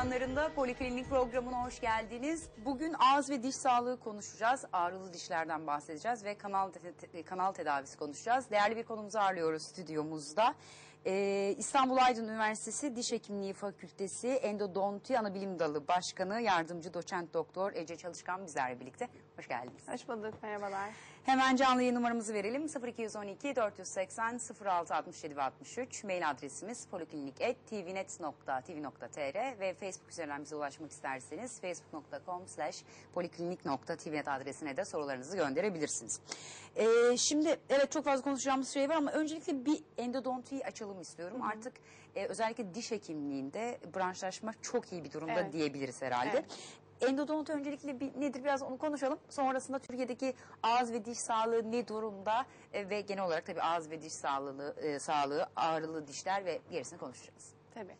ekranlarında Poliklinik programına hoş geldiniz. Bugün ağız ve diş sağlığı konuşacağız. Ağrılı dişlerden bahsedeceğiz ve kanal te- kanal tedavisi konuşacağız. Değerli bir konumuzu ağırlıyoruz stüdyomuzda. Ee, İstanbul Aydın Üniversitesi Diş Hekimliği Fakültesi Endodonti Anabilim Dalı Başkanı Yardımcı Doçent Doktor Ece Çalışkan bizlerle birlikte. Hoş geldiniz. Hoş bulduk, merhabalar. Hemen canlı yayın numaramızı verelim. 0212 480 06 67 ve 63. Mail adresimiz poliklinik.tvnet.tv.tr ve Facebook üzerinden bize ulaşmak isterseniz facebook.com slash poliklinik.tvnet adresine de sorularınızı gönderebilirsiniz. Ee, şimdi evet çok fazla konuşacağımız şey var ama öncelikle bir endodontiyi açalım istiyorum. Artık e, özellikle diş hekimliğinde branşlaşma çok iyi bir durumda Evet. diyebiliriz herhalde. Evet. Endodont öncelikle bir, nedir biraz onu konuşalım. Sonrasında Türkiye'deki ağız ve diş sağlığı ne durumda e, ve genel olarak tabii ağız ve diş sağlığı, e, sağlığı ağrılı dişler ve gerisini konuşacağız. Tabii.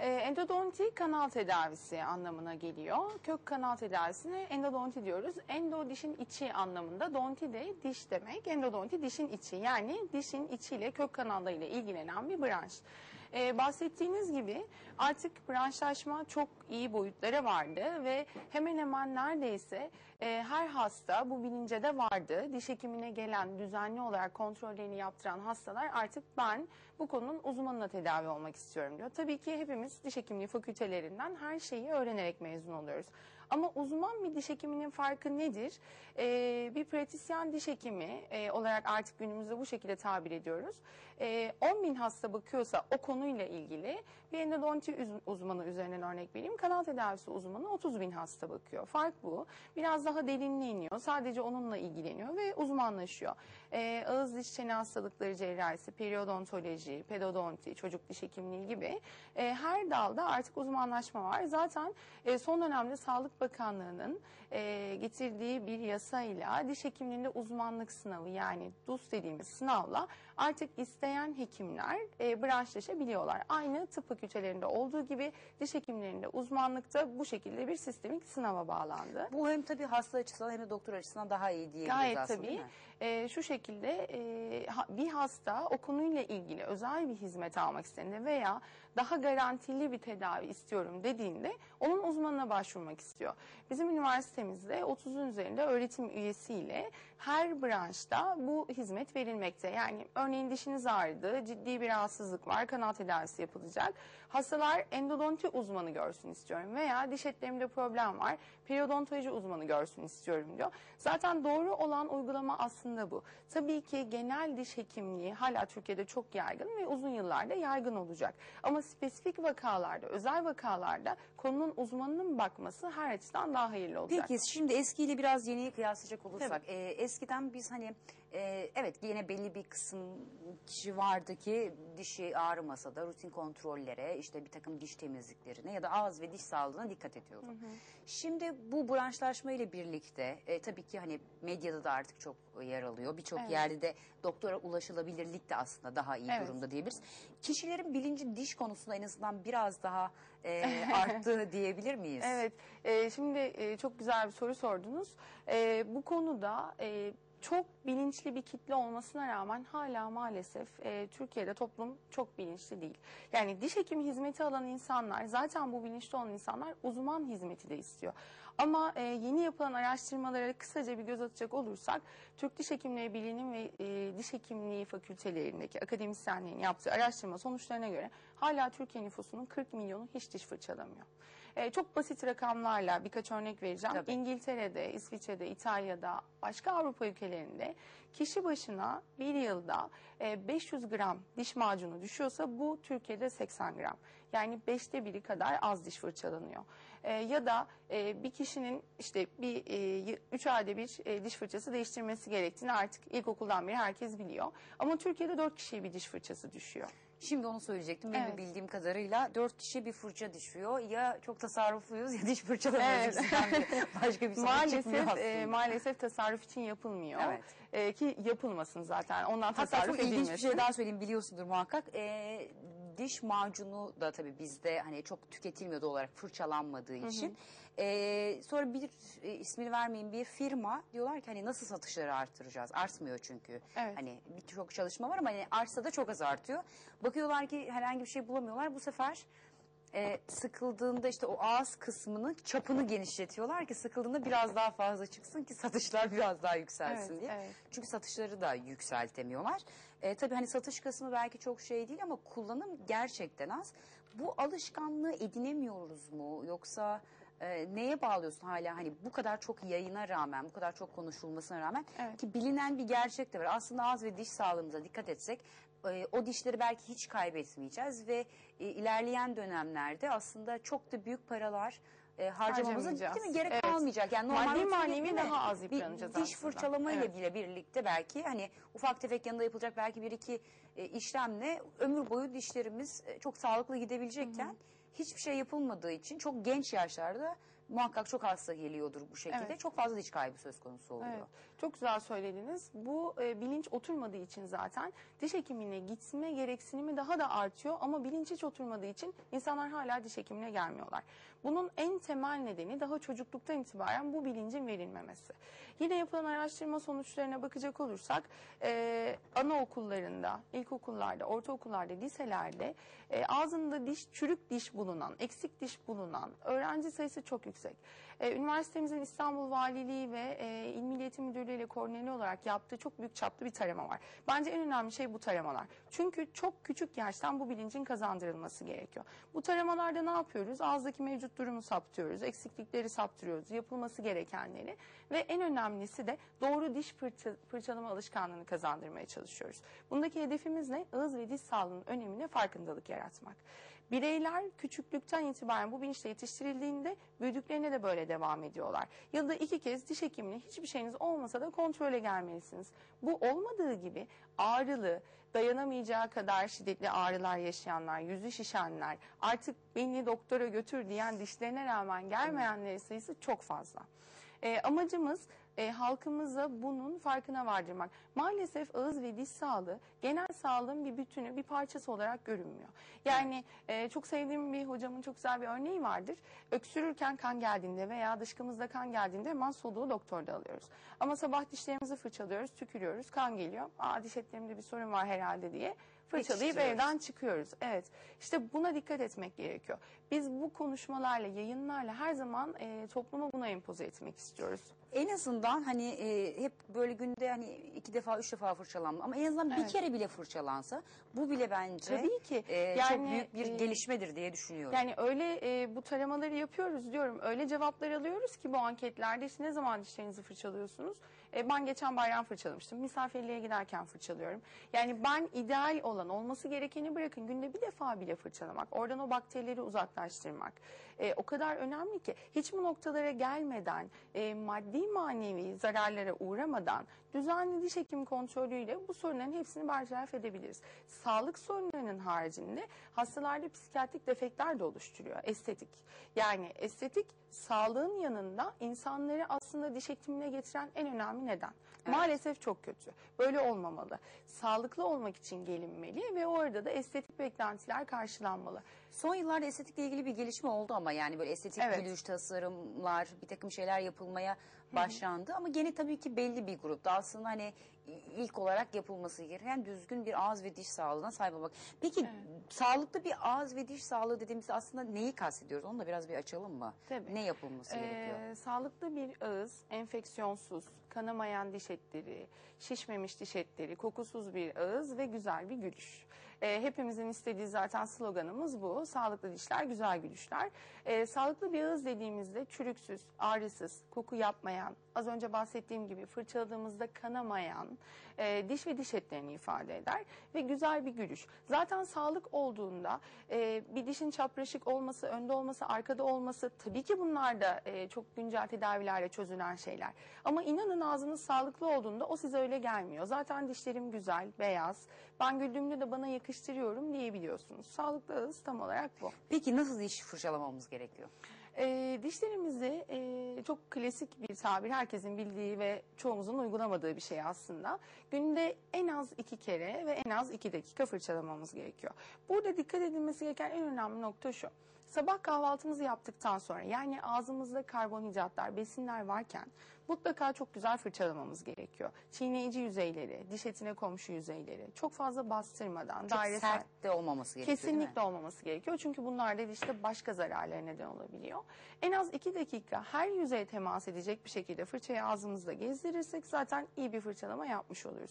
Ee, endodonti kanal tedavisi anlamına geliyor. Kök kanal tedavisine endodonti diyoruz. Endo dişin içi anlamında, donti de diş demek. Endodonti dişin içi yani dişin içiyle kök kanallarıyla ilgilenen bir branş. Ee, bahsettiğiniz gibi artık branşlaşma çok iyi boyutlara vardı ve hemen hemen neredeyse e, her hasta bu bilince de vardı. Diş hekimine gelen düzenli olarak kontrollerini yaptıran hastalar artık ben bu konunun uzmanına tedavi olmak istiyorum diyor. Tabii ki hepimiz diş hekimliği fakültelerinden her şeyi öğrenerek mezun oluyoruz. Ama uzman bir diş hekiminin farkı nedir? Ee, bir pratisyen diş hekimi e, olarak artık günümüzde bu şekilde tabir ediyoruz. Ee, 10 bin hasta bakıyorsa o konuyla ilgili bir endodonti uzmanı üzerinden örnek vereyim. Kanal tedavisi uzmanı 30 bin hasta bakıyor. Fark bu. Biraz daha derinliğe iniyor. Sadece onunla ilgileniyor ve uzmanlaşıyor. Ee, ağız diş çene hastalıkları cerrahisi, periodontoloji, pedodonti, çocuk diş hekimliği gibi e, her dalda artık uzmanlaşma var. Zaten e, son dönemde Sağlık Bakanlığı'nın e, getirdiği bir yasayla diş hekimliğinde uzmanlık sınavı yani DUS dediğimiz sınavla artık isteyen hekimler e, branşlaşabiliyorlar. Aynı tıp fakültelerinde olduğu gibi diş hekimlerinde uzmanlıkta bu şekilde bir sistemik sınava bağlandı. Bu hem tabii hasta açısından hem de doktor açısından daha iyi diyebiliriz Gayet aslında tabii. Ee, şu şekilde e, ha- bir hasta o konuyla ilgili özel bir hizmet almak istediğinde veya daha garantili bir tedavi istiyorum dediğinde onun uzmanına başvurmak istiyor. Bizim üniversitemizde 30'un üzerinde öğretim üyesiyle her branşta bu hizmet verilmekte. Yani örneğin dişiniz ağrıdı, ciddi bir rahatsızlık var, kanal tedavisi yapılacak. Hastalar endodonti uzmanı görsün istiyorum veya diş etlerimde problem var, periodontoloji uzmanı görsün istiyorum diyor. Zaten doğru olan uygulama aslında bu. Tabii ki genel diş hekimliği hala Türkiye'de çok yaygın ve uzun yıllarda yaygın olacak. Ama spesifik vakalarda, özel vakalarda konunun uzmanının bakması her açıdan daha hayırlı olacak. Peki şimdi eskiyle biraz yeniyi kıyaslayacak olursak e, eskiden biz hani e, evet yine belli bir kısım kişi vardı ki dişi ağrımasa da rutin kontrollere işte bir takım diş temizliklerine ya da ağız ve diş sağlığına dikkat ediyordu. Şimdi bu branşlaşma ile birlikte e, tabii ki hani medyada da artık çok yer alıyor. Birçok Evet. yerde de doktora ulaşılabilirlik de aslında daha iyi Evet. durumda diyebiliriz. Kişilerin bilinci diş konusunda en azından biraz daha e, arttı diyebilir miyiz? Evet, e, şimdi e, çok güzel bir soru sordunuz. E, bu konuda e, çok bilinçli bir kitle olmasına rağmen hala maalesef e, Türkiye'de toplum çok bilinçli değil. Yani diş hekimi hizmeti alan insanlar, zaten bu bilinçli olan insanlar uzman hizmeti de istiyor. Ama e, yeni yapılan araştırmalara kısaca bir göz atacak olursak, Türk Diş Hekimleri Birliği'nin ve e, diş hekimliği fakültelerindeki akademisyenlerin yaptığı araştırma sonuçlarına göre hala Türkiye nüfusunun 40 milyonu hiç diş fırçalamıyor. E, çok basit rakamlarla birkaç örnek vereceğim. Tabii. İngiltere'de, İsviçre'de, İtalya'da, başka Avrupa ülkelerinde kişi başına bir yılda e, 500 gram diş macunu düşüyorsa bu Türkiye'de 80 gram. Yani beşte biri kadar az diş fırçalanıyor. E, ya da e, bir kişinin işte bir e, üç ayda bir e, diş fırçası değiştirmesi gerektiğini artık ilkokuldan beri herkes biliyor. Ama Türkiye'de dört kişiye bir diş fırçası düşüyor. Şimdi onu söyleyecektim. Benim Evet. bildiğim kadarıyla dört kişi bir fırça düşüyor. Ya çok tasarrufluyuz ya diş fırçalamıyoruz. Evet. Başka bir sonuç çıkmıyor maalesef aslında. e, maalesef tasarruf için yapılmıyor. Evet. E, ki yapılmasın zaten. Ondan Hatta tasarruf çok ilginç bir edilmesin. şey daha söyleyeyim biliyorsundur muhakkak. Ee, diş macunu da tabii bizde hani çok tüketilmiyordu olarak fırçalanmadığı için. Ee, sonra bir e, ismini vermeyeyim bir firma diyorlar ki hani nasıl satışları arttıracağız? Artmıyor çünkü. Evet. Hani birçok çalışma var ama hani artsa da çok az artıyor. Bakıyorlar ki herhangi bir şey bulamıyorlar. Bu sefer e, sıkıldığında işte o ağız kısmını çapını genişletiyorlar ki sıkıldığında biraz daha fazla çıksın ki satışlar biraz daha yükselsin Evet, diye. evet. Çünkü satışları da yükseltemiyorlar. E, tabii hani satış kısmı belki çok şey değil ama kullanım gerçekten az. Bu alışkanlığı edinemiyoruz mu yoksa e, neye bağlıyorsun hala hani bu kadar çok yayına rağmen bu kadar çok konuşulmasına rağmen Evet. ki bilinen bir gerçek de var. Aslında ağız ve diş sağlığımıza dikkat etsek e, o dişleri belki hiç kaybetmeyeceğiz ve e, ilerleyen dönemlerde aslında çok da büyük paralar e, harcamamıza değil mi gerek Evet. kalmayacak. Yani normal Maddi manevi daha az bir yıpranacağız diş aslında. fırçalama ile Evet. bile birlikte belki hani ufak tefek yanında yapılacak belki bir iki e, işlemle ömür boyu dişlerimiz e, çok sağlıklı gidebilecekken hiçbir şey yapılmadığı için çok genç yaşlarda muhakkak çok hasta geliyordur bu şekilde. Evet. Çok fazla diş kaybı söz konusu oluyor. Evet, çok güzel söylediniz. Bu e, bilinç oturmadığı için zaten diş hekimine gitme gereksinimi daha da artıyor ama bilinç hiç oturmadığı için insanlar hala diş hekimine gelmiyorlar. Bunun en temel nedeni daha çocukluktan itibaren bu bilincin verilmemesi. Yine yapılan araştırma sonuçlarına bakacak olursak e, anaokullarında, ilkokullarda, ortaokullarda, liselerde e, ağzında diş, çürük diş bulunan, eksik diş bulunan öğrenci sayısı çok yüksek. E, üniversitemizin İstanbul Valiliği ve e, İl Milli Eğitim Müdürlüğü ile koordineli olarak yaptığı çok büyük çaplı bir tarama var. Bence en önemli şey bu taramalar. Çünkü çok küçük yaştan bu bilincin kazandırılması gerekiyor. Bu taramalarda ne yapıyoruz? Ağızdaki mevcut durumu saptıyoruz, eksiklikleri saptırıyoruz, yapılması gerekenleri ve en önemlisi de doğru diş fırça- fırçalama alışkanlığını kazandırmaya çalışıyoruz. Bundaki hedefimiz ne? Ağız ve diş sağlığının önemine farkındalık yaratmak. Bireyler küçüklükten itibaren bu bilinçle yetiştirildiğinde büyüdüklerine de böyle devam ediyorlar. Yılda iki kez diş hekimine hiçbir şeyiniz olmasa da kontrole gelmelisiniz. Bu olmadığı gibi ağrılı, dayanamayacağı kadar şiddetli ağrılar yaşayanlar, yüzü şişenler, artık beni doktora götür diyen dişlerine rağmen gelmeyenlerin sayısı çok fazla. E, amacımız e, halkımıza bunun farkına vardırmak. Maalesef ağız ve diş sağlığı genel sağlığın bir bütünü, bir parçası olarak görünmüyor. Yani e, çok sevdiğim bir hocamın çok güzel bir örneği vardır. Öksürürken kan geldiğinde veya dışkımızda kan geldiğinde hemen soluğu doktorda alıyoruz. Ama sabah dişlerimizi fırçalıyoruz, tükürüyoruz, kan geliyor. Aa diş etlerimde bir sorun var herhalde diye fırçalayıp evden çıkıyoruz. Evet. İşte buna dikkat etmek gerekiyor. Biz bu konuşmalarla, yayınlarla her zaman e, topluma buna empoze etmek istiyoruz. En azından hani e, hep böyle günde hani iki defa üç defa fırçalanma ama en azından bir Evet. kere bile fırçalansa bu bile bence Tabii ki. e, çok Yani, büyük bir e, gelişmedir diye düşünüyorum. Yani öyle e, bu taramaları yapıyoruz diyorum. Öyle cevaplar alıyoruz ki bu anketlerde işte ne zaman dişlerinizi fırçalıyorsunuz? E, ben geçen bayram fırçalamıştım. Misafirliğe giderken fırçalıyorum. Yani ben ideal olan olması gerekeni bırakın günde bir defa bile fırçalamak. Oradan o bakterileri uzaklaştırmak. E, o kadar önemli ki hiç bu noktalara gelmeden e, maddi manevi zararlara uğramadan düzenli diş hekim kontrolüyle bu sorunların hepsini bertaraf edebiliriz. Sağlık sorunlarının haricinde hastalarda psikiyatrik defektler de oluşturuyor. Estetik. Yani estetik sağlığın yanında insanları aslında diş hekimine getiren en önemli neden. Maalesef çok kötü. Böyle olmamalı. Sağlıklı olmak için gelinmeli ve orada da estetik beklentiler karşılanmalı. Son yıllarda estetikle ilgili bir gelişme oldu ama yani böyle estetik Evet. gülüş, tasarımlar, bir takım şeyler yapılmaya başlandı. Ama gene tabii ki belli bir grupta aslında hani ilk olarak yapılması gereken düzgün bir ağız ve diş sağlığına sahip olmak. Peki sağlıklı bir ağız ve diş sağlığı dediğimizde aslında neyi kastediyoruz? Onu da biraz bir açalım mı? Tabii. Ne yapılması gerekiyor? Ee, sağlıklı bir ağız, enfeksiyonsuz, kanamayan diş etleri, şişmemiş diş etleri, kokusuz bir ağız ve güzel bir gülüş. Ee, hepimizin istediği zaten sloganımız bu. Sağlıklı dişler, güzel gülüşler. Ee, sağlıklı bir ağız dediğimizde çürüksüz, ağrısız, koku yapmayan, az önce bahsettiğim gibi fırçaladığımızda kanamayan e, diş ve diş etlerini ifade eder ve güzel bir gülüş. Zaten sağlık olduğunda e, bir dişin çapraşık olması, önde olması, arkada olması tabii ki bunlar da e, çok güncel tedavilerle çözülen şeyler. Ama inanın ağzınız sağlıklı olduğunda o size öyle gelmiyor. Zaten dişlerim güzel, beyaz. Ben güldüğümde de bana yakıştırıyorum diyebiliyorsunuz. Sağlıklı ağız tam olarak bu. Peki nasıl diş fırçalamamız gerekiyor? E, dişlerimizi e, çok klasik bir tabir herkesin bildiği ve çoğumuzun uygulamadığı bir şey aslında. Günde en az iki kere ve en az iki dakika fırçalamamız gerekiyor. Burada dikkat edilmesi gereken en önemli nokta şu. Sabah kahvaltımızı yaptıktan sonra yani ağzımızda karbonhidratlar, besinler varken mutlaka çok güzel fırçalamamız gerekiyor. Çiğneyici yüzeyleri, diş etine komşu yüzeyleri çok fazla bastırmadan Çok dairesel sert de olmaması gerekiyor? Kesinlikle olmaması gerekiyor. Çünkü bunlar da dişte başka zararlara neden olabiliyor. En az iki dakika her yüzeye temas edecek bir şekilde fırçayı ağzımızda gezdirirsek zaten iyi bir fırçalama yapmış oluruz.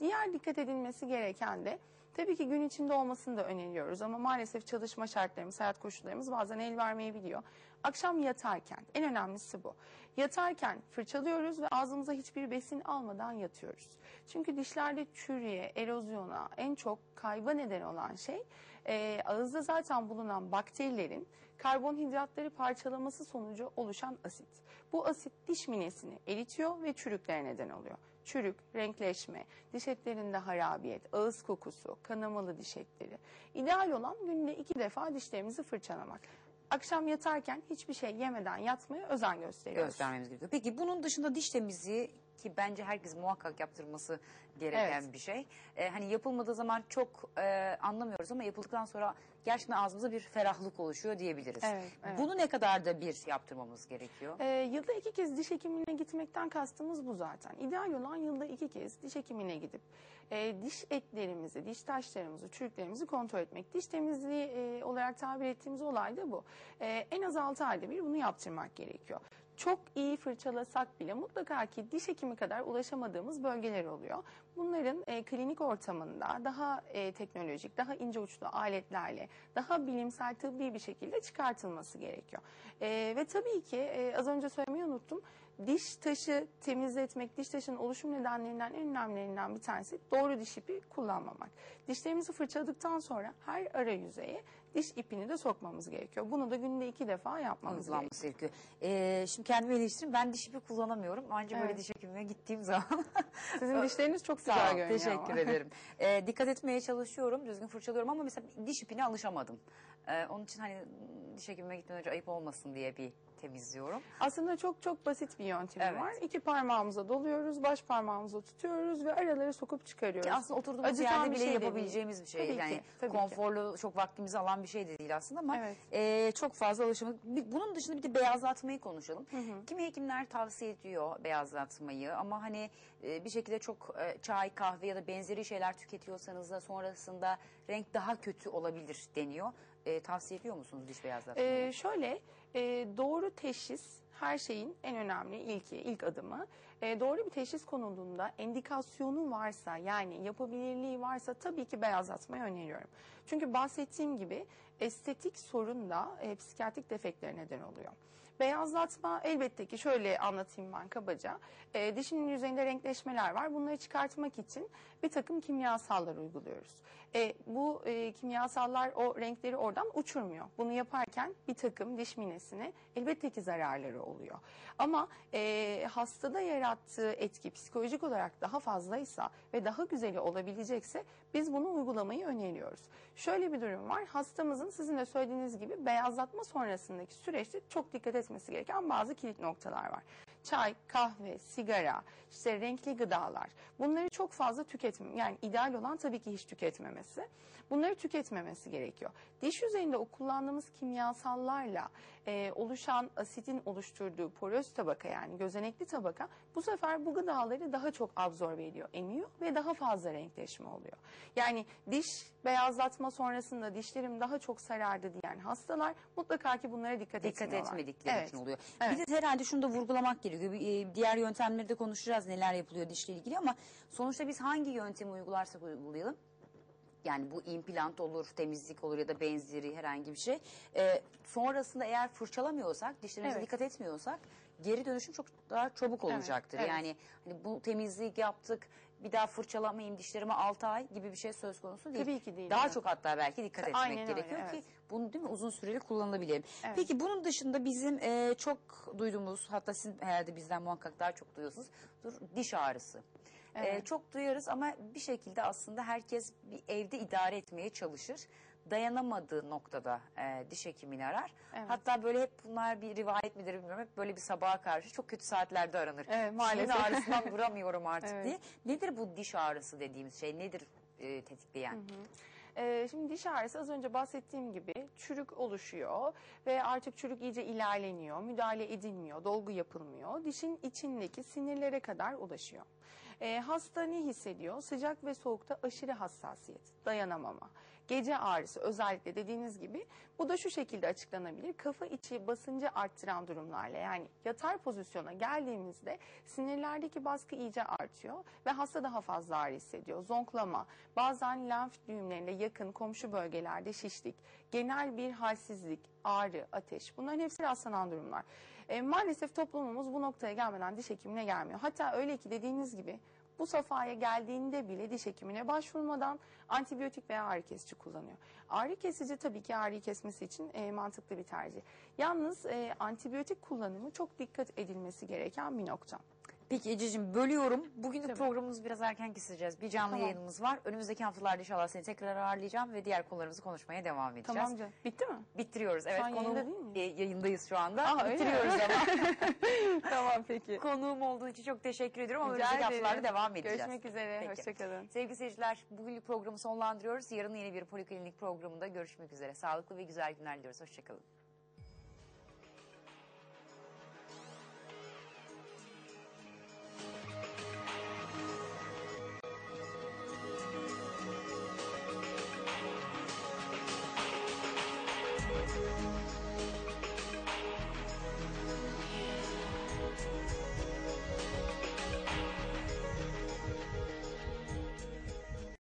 Diğer dikkat edilmesi gereken de tabii ki gün içinde olmasını da öneriyoruz ama maalesef çalışma şartlarımız, hayat koşullarımız bazen el vermeyebiliyor. Akşam yatarken en önemlisi bu. Yatarken fırçalıyoruz ve ağzımıza hiçbir besin almadan yatıyoruz. Çünkü dişlerde çürüye, erozyona en çok kayba neden olan şey e, ağızda zaten bulunan bakterilerin karbonhidratları parçalaması sonucu oluşan asit. Bu asit diş minesini eritiyor ve çürüklere neden oluyor. Çürük, renkleşme, diş etlerinde harabiyet, ağız kokusu, kanamalı diş etleri. İdeal olan günde iki defa dişlerimizi fırçalamak. Akşam yatarken hiçbir şey yemeden yatmaya özen gösteriyoruz. göstermemiz gerekiyor. Peki bunun dışında diş temizliği ki bence herkes muhakkak yaptırması gereken Evet. bir şey. Ee, hani yapılmadığı zaman çok e, anlamıyoruz ama yapıldıktan sonra gerçekten ağzımıza bir ferahlık oluşuyor diyebiliriz. Evet, evet. Bunu ne kadar da bir yaptırmamız gerekiyor? Ee, yılda iki kez diş hekimine gitmekten kastımız bu zaten. İdeal olan yılda iki kez diş hekimine gidip e, diş etlerimizi, diş taşlarımızı, çürüklerimizi kontrol etmek. Diş temizliği e, olarak tabir ettiğimiz olay da bu. E, en az 6 ayda bir bunu yaptırmak gerekiyor. Çok iyi fırçalasak bile mutlaka ki diş hekimi kadar ulaşamadığımız bölgeler oluyor. Bunların e, klinik ortamında daha e, teknolojik, daha ince uçlu aletlerle, daha bilimsel tıbbi bir şekilde çıkartılması gerekiyor. E, ve tabii ki e, az önce söylemeyi unuttum. Diş taşı temizletmek, diş taşının oluşum nedenlerinden en önemlilerinden bir tanesi doğru diş ipi kullanmamak. Dişlerimizi fırçaladıktan sonra her ara yüzeye diş ipini de sokmamız gerekiyor. Bunu da günde iki defa yapmamız gerekiyor. Uygulanması gerekiyor. Ee, şimdi kendimi eleştireyim. Ben diş ipi kullanamıyorum. Ancak böyle Evet. diş hekimine gittiğim zaman Sizin dişleriniz çok güzel görünüyor teşekkür ama. ederim. Ee, dikkat etmeye çalışıyorum, düzgün fırçalıyorum ama mesela diş ipine alışamadım. Ee, onun için hani diş hekimine gitmeden önce ayıp olmasın diye bir temizliyorum. Aslında çok çok basit bir yöntemi Evet. var. İki parmağımıza doluyoruz, baş parmağımıza tutuyoruz ve araları sokup çıkarıyoruz. Ki aslında oturduğumuz Acıtan yerde bir bile şey de değil. yapabileceğimiz bir şey. Tabii ki, yani tabii ki. konforlu, çok vaktimizi alan bir şey de değil aslında ama Evet. e, çok fazla. Bir- Bunun dışında bir de beyazlatmayı konuşalım. Kimi hekimler tavsiye ediyor beyazlatmayı ama hani e, bir şekilde çok e, çay, kahve ya da benzeri şeyler tüketiyorsanız da sonrasında renk daha kötü olabilir deniyor. E, tavsiye ediyor musunuz diş beyazlatmayı? Ee, şöyle e, doğru teşhis her şeyin en önemli ilki, ilk adımı. E, doğru bir teşhis konulduğunda endikasyonu varsa yani yapabilirliği varsa tabii ki beyazlatmayı öneriyorum. Çünkü bahsettiğim gibi estetik sorun da e, psikiyatrik defektlere neden oluyor. Beyazlatma elbette ki şöyle anlatayım ben kabaca. E, dişinin yüzeyinde renkleşmeler var. Bunları çıkartmak için bir takım kimyasallar uyguluyoruz. E, bu e, kimyasallar o renkleri oradan uçurmuyor. Bunu yaparken bir takım diş minesine elbette ki zararları oluyor. Ama e, hastada yarattığı etki psikolojik olarak daha fazlaysa ve daha güzeli olabilecekse biz bunu uygulamayı öneriyoruz. Şöyle bir durum var. Hastamızın sizin de söylediğiniz gibi beyazlatma sonrasındaki süreçte çok dikkat etmesi gereken bazı kilit noktalar var. Çay, kahve, sigara, işte renkli gıdalar. Bunları çok fazla tüketmem. Yani ideal olan tabii ki hiç tüketmemesi. Bunları tüketmemesi gerekiyor. Diş yüzeyinde o kullandığımız kimyasallarla e, oluşan asidin oluşturduğu poröz tabaka yani gözenekli tabaka bu sefer bu gıdaları daha çok absorbe ediyor, emiyor ve daha fazla renkleşme oluyor. Yani diş beyazlatma sonrasında dişlerim daha çok sarardı diyen hastalar mutlaka ki bunlara dikkat, dikkat etmiyorlar. etmedikleri Evet. için oluyor. Evet. Bir de herhalde şunu da vurgulamak gerekiyor. E, Diğer yöntemleri de konuşacağız neler yapılıyor dişle ilgili ama sonuçta biz hangi yöntemi uygularsak uygulayalım yani bu implant olur, temizlik olur ya da benzeri herhangi bir şey. Ee, sonrasında eğer fırçalamıyorsak, dişlerimize Evet. dikkat etmiyorsak geri dönüşüm çok daha çabuk Evet, olacaktır. evet. Yani hani bu temizlik yaptık, bir daha fırçalamayayım dişlerime 6 ay gibi bir şey söz konusu değil. Tabii ki değil, Daha evet. çok hatta belki dikkat etmek Aynen öyle, gerekiyor ki evet. Bunu değil mi uzun süreli kullanılabilelim. Evet. Peki bunun dışında bizim e, çok duyduğumuz hatta siz herhalde bizden muhakkak daha çok duyuyorsunuz diş ağrısı. E, Evet. çok duyarız ama bir şekilde aslında herkes bir evde idare etmeye çalışır. Dayanamadığı noktada e, diş hekimini arar. Evet. Hatta böyle hep bunlar bir rivayet midir bilmiyorum. Hep böyle bir sabaha karşı çok kötü saatlerde aranır. Evet, maalesef. ağrısından duramıyorum artık Evet. diye. Nedir bu diş ağrısı dediğimiz şey? Nedir e, tetikleyen? Ee, şimdi diş ağrısı az önce bahsettiğim gibi çürük oluşuyor ve artık çürük iyice ilerleniyor, müdahale edilmiyor, dolgu yapılmıyor. Dişin içindeki sinirlere kadar ulaşıyor. Ee, hasta ne hissediyor? Sıcak ve soğukta aşırı hassasiyet, dayanamama. Gece ağrısı özellikle dediğiniz gibi bu da şu şekilde açıklanabilir. Kafa içi basıncı arttıran durumlarla yani yatar pozisyona geldiğimizde sinirlerdeki baskı iyice artıyor ve hasta daha fazla ağrı hissediyor. Zonklama, bazen lenf düğümlerine yakın komşu bölgelerde şişlik, genel bir halsizlik, ağrı, ateş bunların hepsi rastlanan durumlar. E, maalesef toplumumuz bu noktaya gelmeden diş hekimine gelmiyor. Hatta öyle ki dediğiniz gibi bu safhaya geldiğinde bile diş hekimine başvurmadan antibiyotik veya ağrı kesici kullanıyor. Ağrı kesici tabii ki ağrıyı kesmesi için e, mantıklı bir tercih. Yalnız e, antibiyotik kullanımı çok dikkat edilmesi gereken bir nokta. Peki Ececiğim bölüyorum. Bugün de Tabii. programımızı biraz erken keseceğiz. Bir canlı Tamam. yayınımız var. Önümüzdeki haftalarda inşallah seni tekrar ağırlayacağım ve diğer konularımızı konuşmaya devam edeceğiz. Tamam canım. Bitti mi? Bittiriyoruz. Evet an yayında konuğum- değil miyiz? E, yayındayız şu anda. Aa, öyle mi? Bitiriyoruz ama. tamam peki. Konuğum olduğu için çok teşekkür ediyorum ama Rica önümüzdeki haftalarda ederim. devam edeceğiz. Görüşmek üzere. Peki. Hoşçakalın. Sevgili seyirciler bugünlük programı sonlandırıyoruz. Yarın yeni bir poliklinik programında görüşmek üzere. Sağlıklı ve güzel günler diliyoruz. Hoşçakalın.